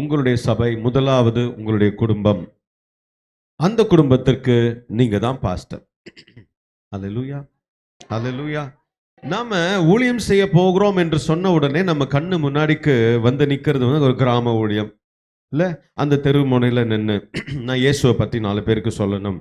உங்களுடைய சபை முதலாவது உங்களுடைய குடும்பம். அந்த குடும்பத்திற்கு நீங்க தான் பாஸ்டர் அல்லேலூயா லூயா நாம ஊழியம் செய்ய போகிறோம் என்று சொன்ன உடனே நம்ம கண்ணு முன்னாடிக்கு வந்து நிற்கிறது வந்து ஒரு கிராம ஊழியம். இல்லை அந்த தெருமுனையில் நின்று நான் இயேசுவை பற்றி நாலு பேருக்கு சொல்லணும்.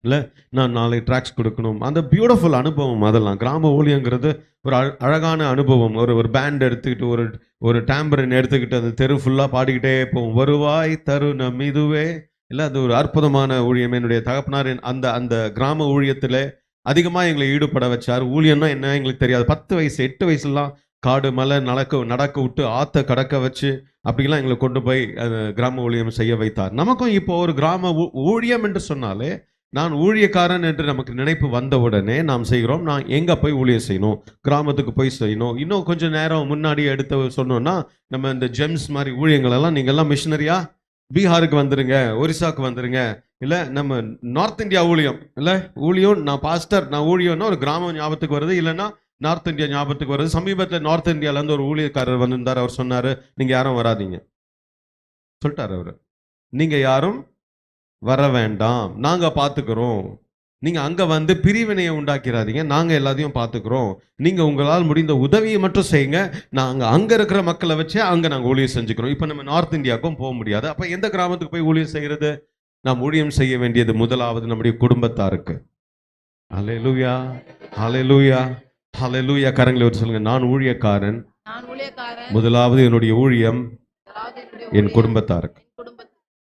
இல்லை நான் நாளை ட்ராக்ஸ் கொடுக்கணும். அந்த பியூட்டிஃபுல் அனுபவம் அதெல்லாம். கிராம ஊழியங்கிறது ஒரு அழ- அழகான அனுபவம். ஒரு ஒரு பேண்ட் எடுத்துக்கிட்டு ஒரு ஒரு டேம்பரன் எடுத்துக்கிட்டு அந்த தெரு ஃபுல்லாக பாடிக்கிட்டே போவோம். வருவாய் தருணம் இதுவே. இல்லை அது ஒரு அற்புதமான ஊழியம். என்னுடைய தகப்பனாரின் அந்த அந்த கிராம ஊழியத்தில் அதிகமாக எங்களை ஈடுபட வச்சார். ஊழியம்னா என்ன எங்களுக்கு தெரியாது. பத்து வயசு எட்டு வயசுலாம் காடு மலை நடக்க நடக்க விட்டு ஆற்ற கடக்க வச்சு அப்படிலாம் எங்களை கொண்டு போய் அது கிராம ஊழியம் செய்ய வைத்தார். நமக்கும் இப்போ ஒரு கிராம ஊ- ஊழியம் என்று சொன்னாலே நான் ஊழியக்காரன் என்று நமக்கு நினைப்பு வந்தவுடனே நாம் செய்கிறோம். நான் எங்கே போய் ஊழியம் செய்யணும்? கிராமத்துக்கு போய் செய்யணும். இன்னும் கொஞ்சம் நேரம் முன்னாடி எடுத்து சொன்னோம்னா நம்ம இந்த ஜெம்ஸ் மாதிரி ஊழியங்களெல்லாம் நீங்கள்லாம் மிஷினரியா பீகாருக்கு வந்துருங்க ஒரிசாக்கு வந்துருங்க. இல்லை நம்ம நார்த் இந்தியா ஊழியம். இல்லை ஊழியம் நான் பாஸ்டர் நான் ஊழியம்னா ஒரு கிராமம் ஞாபகத்துக்கு வருது. இல்லைன்னா நார்த் இந்தியா ஞாபகத்துக்கு வருது. சமீபத்தில் நார்த் இந்தியாவிலேருந்து ஒரு ஊழியக்காரர் வந்திருந்தார். அவர் சொன்னார் நீங்கள் யாரும் வராதீங்க. சொல்லிட்டார் அவர். நீங்கள் யாரும் வர வேண்டாம். நாங்க பாத்துக்கிறோம். நீங்க அங்க வந்து பிரிவினையை உண்டாக்கிறாதீங்க. நாங்க எல்லாத்தையும் பாத்துக்கிறோம். நீங்க உங்களால் முடிந்த உதவியை மட்டும் செய்யுங்க. நாங்க அங்க இருக்கிற மக்களை வச்சு அங்க நாங்க ஊழியம் செஞ்சுக்கிறோம். இப்போ நம்ம நார்த் இந்தியாவுக்கும் போக முடியாது. அப்ப எந்த கிராமத்துக்கு போய் ஊழியம் செய்யறது? நாம் ஊழியம் செய்ய வேண்டியது முதலாவது நம்முடைய குடும்பத்தாருக்கு. ஹalleluya ஹalleluya ஹalleluya கரங்களை வச்சு சொல்லுங்க. நான் ஊழியக்காரன். நான் ஊழியக்காரன். முதலாவது என்னுடைய ஊழியம் என் குடும்பத்தாருக்கு.